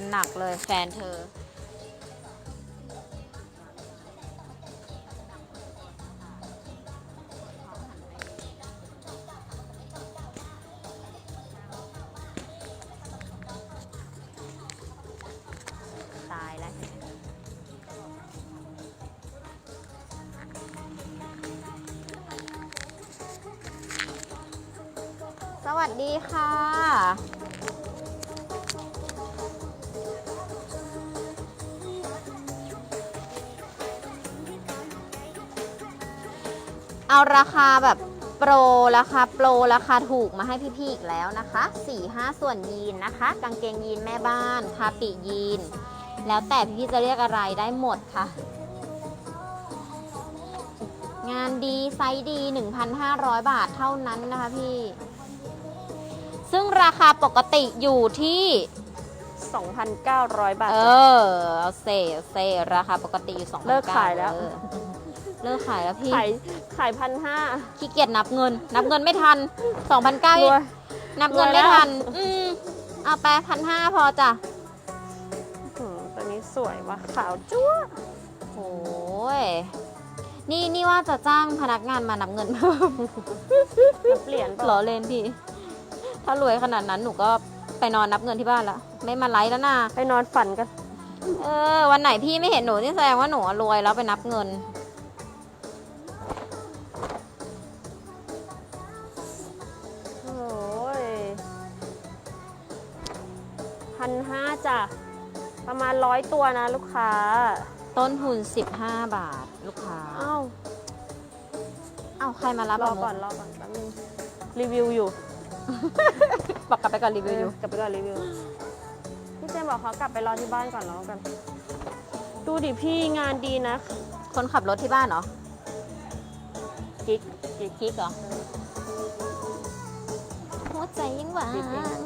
นหนักเลยแฟนเธอ ตายแล้ว สวัสดีค่ะ เอาราคาแบบโปรราคาโปรราคาถูกมาให้พี่ๆอีกแล้วนะคะ4-5ส่วนยีนนะคะ กางเกงยีนแม่บ้านคาปิยีน แล้วแต่พี่ๆจะเรียกอะไรได้หมดค่ะ งานดีไซส์ดี 1,500 บาทเท่านั้นนะคะพี่ ซึ่งราคาปกติอยู่ที่ 2,900 บาท เอจ้ะอเอาเซเอาเซราคาปกติอยู่2 0 0เลิกขายแล้ว เลิกขายแล้วพี่ ขายขายพันห้า ขี้เกียจนับเงิน นับเงินไม่ทัน2,900รวย นับเงินรวยแล้ไม่วทัน อืมเอาไปพันห้าพอจ้ะ อืมตัวนี้สวยว่ะขาวจั๊วโอ้ย นี่นี่ว่าจะจ้างพนักงานมานับเงินเพิ่มเปลี่ยนหรอเลนพี่ ถ้ารวยขนาดนั้นหนูก็ไปนอนนับเงินที่บ้านละ ไม่มาไลฟ์แล้วนะ ไปนอนฝันกัน เออ วันไหนพี่ไม่เห็นหนูนี่แสดงว่าหนูรวยแล้วไปนับเงิน 1,500จ้ะ ประมาณร้อยตัวนะลูกค้า ต้นทุนสิบห้าบาทลูกค้าอ้าวอ้าวใครมารับรอก่อน รอก่อนแป๊บนึงรีวิวอยู่บอกกลับไปก่อนรีวิวอยู่ กลับไปก่อนรีวิว พี่เจมบอกขอกลับไปรอที่บ้านก่อนรอกัน ดูดิพี่งานดีนะ คนขับรถที่บ้านเหรอกิ๊กกิ๊กกิ๊กเหรอ หัวใจยังหวาน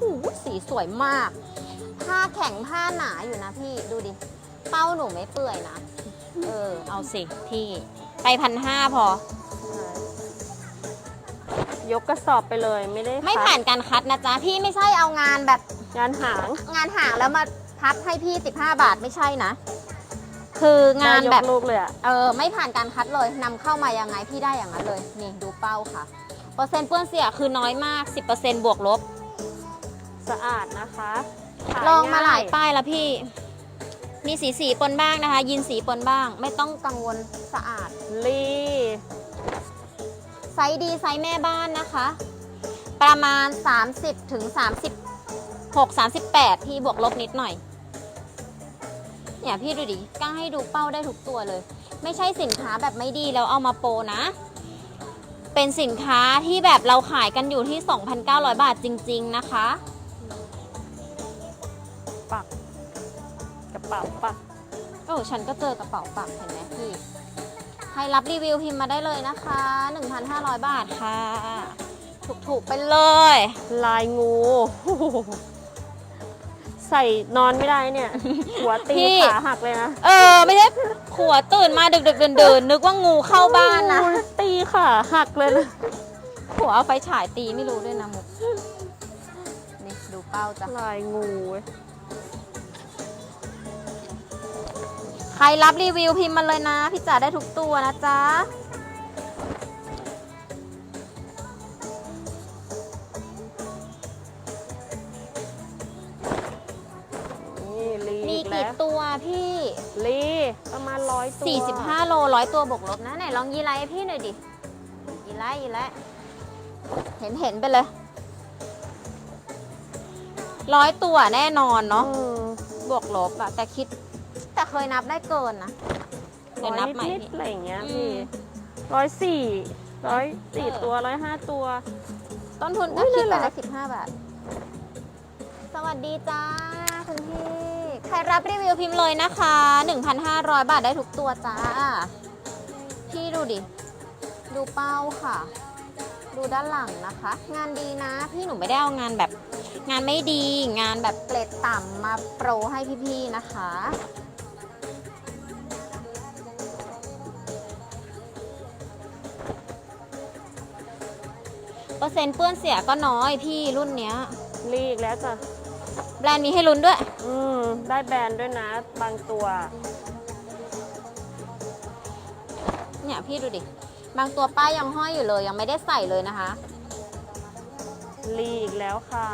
หูสีสวยมาก ผ้าแข็งผ้าหนาอยู่นะพี่ดูดิ เป้าหนูไม่เปื่อยนะ เออ เอาสิพี่ ไปพันห้าพอ ยกกระสอบไปเลยไม่ได้ไม่คัดผ่านการคัดนะจ๊ะ พี่ไม่ใช่เอางานแบบงานหาง งานห่างแล้วมาพับให้พี่ 15 บาทไม่ใช่นะ คืองานได้ยกแบบลูกเลยอะเออไม่ผ่านการคัดเลยนำเข้ามายังไงพี่ได้อย่างนั้นเลย นี่ดูเป้าค่ะ เปอร์เซ็นต์เปื้อนเสียคือน้อยมาก 10%บวกลบ สะอาดนะคะขยลองมาหลายง่ป้ายแล้วพี่ มีสีสีปนบ้างนะคะ ยินสีปนบ้าง ไม่ต้องกังวลสะอาด ลีไซส์ดีไซส์แม่บ้านนะคะ ประมาณ 30ถึง36 38 พี่บวกลบนิดหน่อย เนี่ยพี่ดูดิกล้าให้ดูเป้าได้ทุกตัวเลย ไม่ใช่สินค้าแบบไม่ดีแล้วเอามาโปรนะ เป็นสินค้าที่แบบเราขายกันอยู่ที่ 2,900 บาทจริง ๆ นะคะ ปัก กระเป๋าปักโอ้ฉันก็เจอกระเป๋าปักเห็นไหมพี่ใครรับรีวิวพิมพ์มาได้เลยนะคะ 1,500 บาทค่ะ ถูกๆไปเลย ลายงู ใส่นอนไม่ได้เนี่ย หัวตีพี่ ขาหักเลยนะเออ ไม่ใช่ขัวตื่นมาดึกๆเดินๆนึกว่างูเข้าบ้านนะ โอ้ยตีขาหักเลยนะขัวเอาไฟฉายตีไม่รู้ด้วยนะมุก นี่ดูเป้าจ้ะลายงูเว้ย ครรับรีวิวพิมพ์มาเลยนะ พี่จ๋าได้ทุกตัวนะจ๊ะนี่ลีมีอีกกี่แล้วตัวพี่ ลีประมาณร้อยตัว45 โลร้อยตัวบวกลบนะ ไหนลองยีไลให้พี่หน่อยดิ ยีไลยีไลเห็นเห็นไปเลย ร้อยตัวแน่นอนเนาะ อืมบวกลบอะแต่คิด แต่เคยนับได้เกินนะเดี๋ยวนับใหม่ร้อยนิพี่ดๆอะไรอย่างเงี้ยอืพี่ม ร้อยสี่ร้อยสี่เออ ตัวร้อยห้าตัว ต้นทุนก็อุ๊ยคิดไปน่ารัละกสิบห้าบาท สวัสดีจ้าคุณพี่ ใครรับรีวิวพิมพ์เลยนะคะ 1,500 บาทได้ทุกตัวจ้า พี่ดูดิ ดูเป้าค่ะ ดูด้านหลังนะคะ งานดีนะ พี่หนูไม่ได้เอางานแบบ งานไม่ดี งานแบบเกรดต่ำมาโปรให้พี่ๆนะคะ เปอร์เซ็นต์เปื้อนเสียก็น้อยพี่รุ่นเนี้ยลีอีกแล้วจ้ะ แบรนด์มีให้ลุ้นด้วย อืม ได้แบรนด์ด้วยนะ บางตัว เนี่ยพี่ดูดิ บางตัวป้ายยังห้อยอยู่เลยยังไม่ได้ใส่เลยนะคะลีอีกแล้วค่ะ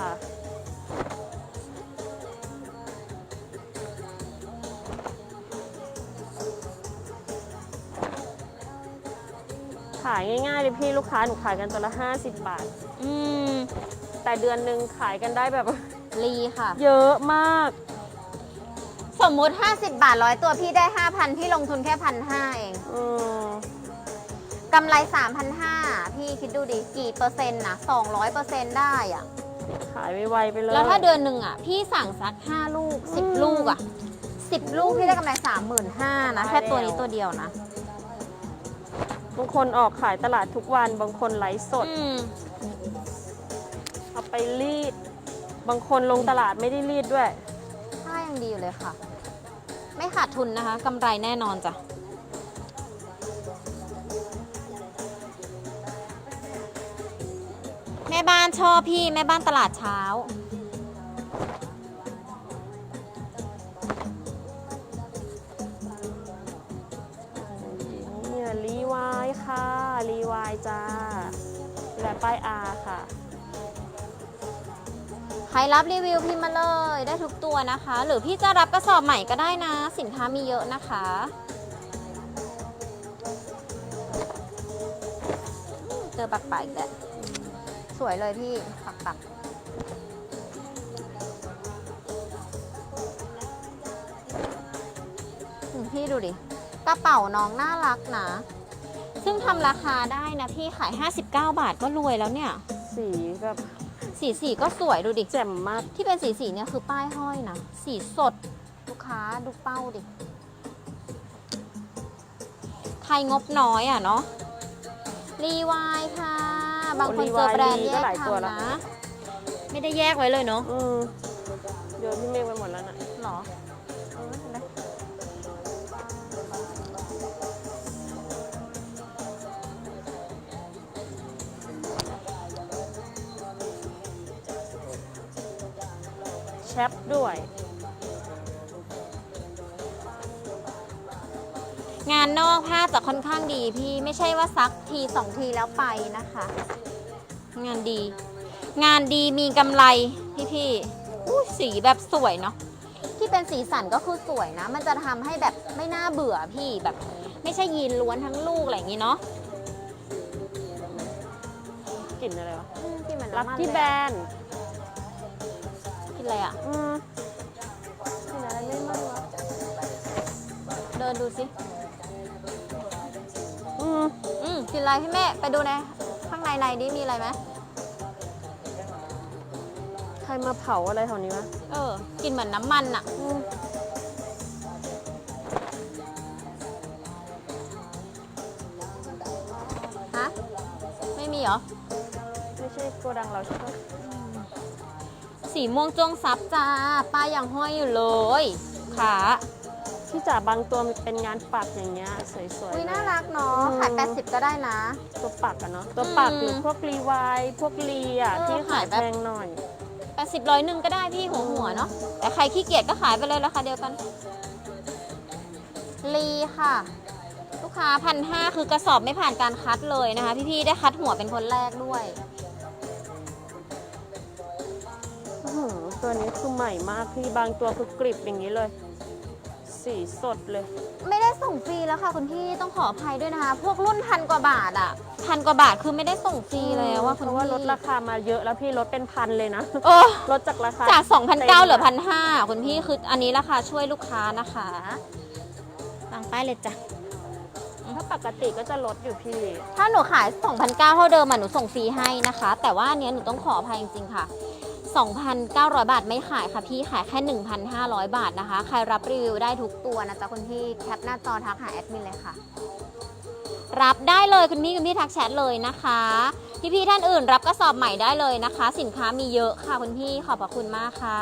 ขายง่ายๆเลยพี่ลูกค้าหนูขายกันตัวละ 50 บาท อืมแต่เดือนหนึ่งขายกันได้แบบลีค่ะ เยอะมาก สมมุติ 50 บาทร้อยตัวพี่ได้ 5,000 พี่ลงทุนแค่พันห้าเองอืมกำไร 3,500 พี่คิดดูดิ กี่เปอร์เซ็นต์นะ200เปอร์เซ็นต์ได้อะขายไวๆไปเลย แล้วถ้าเดือนหนึ่งอะ พี่สั่งสัก 5 ลูก อืม10 ลูกอะ 10 ลูกพี่ได้กำไร 35,000นะ แค่ตัวนี้ตัวเดียวนะบางคนออกขายตลาดทุกวัน บางคนไลฟ์สด อืมเอาไปรีด บางคนลงตลาดไม่ได้รีดด้วยค่ายังดีอยู่เลยค่ะ ไม่ขาดทุนนะคะกำไรแน่นอนจ้ะ แม่บ้านชอบพี่แม่บ้านตลาดเช้า วายค่ะ รีวายจ้า และป้ายอาค่ะ ใครรับรีวิวพิมพ์มาเลยได้ทุกตัวนะคะ หรือพี่จะรับกระสอบใหม่ก็ได้นะ สินค้ามีเยอะนะคะ เจอปักปักอีกแล้วสวยเลยพี่ปักปักพี่ดูดิ กระเป๋าน้องน่ารักนะ ซึ่งทำราคาได้นะพี่ขาย 59 บาทก็รวยแล้วเนี่ย สีแบบสีสีก็สวยดูดิ แจ่มมาก ที่เป็นสีสีเนี่ยคือป้ายห้อยนะ สีสด ลูกค้าดูเป้าดิใครงบน้อยอะเนาะ รีวายค่ะ บางคนเจอแบรนด์แยก็กหลายตัวทำแล้วนะ ไม่ได้แยกไว้เลยเนาะ อืมโยนพี่เมฆไปหมดแล้วนะหรอเอ ชปด้วย งานนอกผ้าจะค่อนข้างดีพี่ไม่ใช่ว่าซักทีสองทีแล้วไปนะคะ งานดี งานดีมีกำไรพี่พี่ๆอู้สีแบบสวยเนาะที่เป็นสีสันก็คือสวยนะ มันจะทำให้แบบไม่น่าเบื่อพี่แบบ ไม่ใช่ยีนล้วนทั้งลูกอะไรอย่างนี้เนาะกลิ่นอะไรวะอืมกลินเหมือนรักน้ำมันที่เลยแบรอะนด์ กินอะไรอะอืมกลิ่นอะไรไม่มั่งวะเดินดูสิ อืมอืมกินอะไรพี่แม่ ไปดูในข้างในในดิมีอะไรไหมใครมาเผาอะไรแถวนี้วะเออ กินเหมือนน้ำมันอะอืมฮะ ไม่มีเหรอ ไม่ใช่โกดังเราใช่ปะ สีม่วงจงซับจ้าป้ายยังห้อยอยู่เลยค่ะที่จ่าบางตัวมันเป็นงานปักอย่างเงี้ยสวยๆอุ้ยเลน่ารักเนาะอืมขาย80 ก็ได้นะ ตัวปักอะเนาะตัวปักอืมหรือพวกรีวายพวกรีอะเออที่ขายขายแบบแพงหน่อย 80ร้อยหนึ่งก็ได้พี่หัวหัวๆเนาะแต่ใครขี้เกียจก็ขายไปเลยราคาเดียวกัน ลีค่ะ ลูกค้าพันห้าคือกระสอบไม่ผ่านการคัดเลยนะคะ พี่ๆได้คัดหัวเป็นคนแรกด้วย ตัวนี้คือใหม่มากพี่บางตัวคือกริบอย่างนี้เลย สีสดเลย ไม่ได้ส่งฟรีแล้วค่ะ คุณพี่ต้องขออภัยด้วยนะคะ พวกรุ่นพันกว่าบาทอะพันกว่าบาทคือไม่ได้ส่งฟรีแล้วว่าเพคุณราะพี่ว่าลดราคามาเยอะแล้วพี่ลดเป็นพันเลยนะเออลดจากราคาจากต็ม2,009เหลือ1,500คุณพี่คืออันนี้ราคาช่วยลูกค้านะคะตั้งป้ายเลยจ้ะ ถ้าปกติก็จะลดอยู่พี่ ถ้าหนูขาย2,900เท่าเดิมอะหนูส่งฟรีให้นะคะ แต่ว่าอันเนี้ยหนูต้องขออภัยจริงๆค่ะ 2,900 บาทไม่ขายค่ะพี่ขายแค่ 1,500 บาทนะคะ ใครรับรีวิวได้ทุกตัวนะจ๊ะคุณพี่แคปหน้าจอทักหาแอดมินเลยค่ะ รับได้เลยคุณพี่คุณพี่ทักแชทเลยนะคะพี่พี่ท่านอื่นรับกระสอบใหม่ได้เลยนะคะ สินค้ามีเยอะค่ะคุณพี่ขอบพระคุณมากค่ะ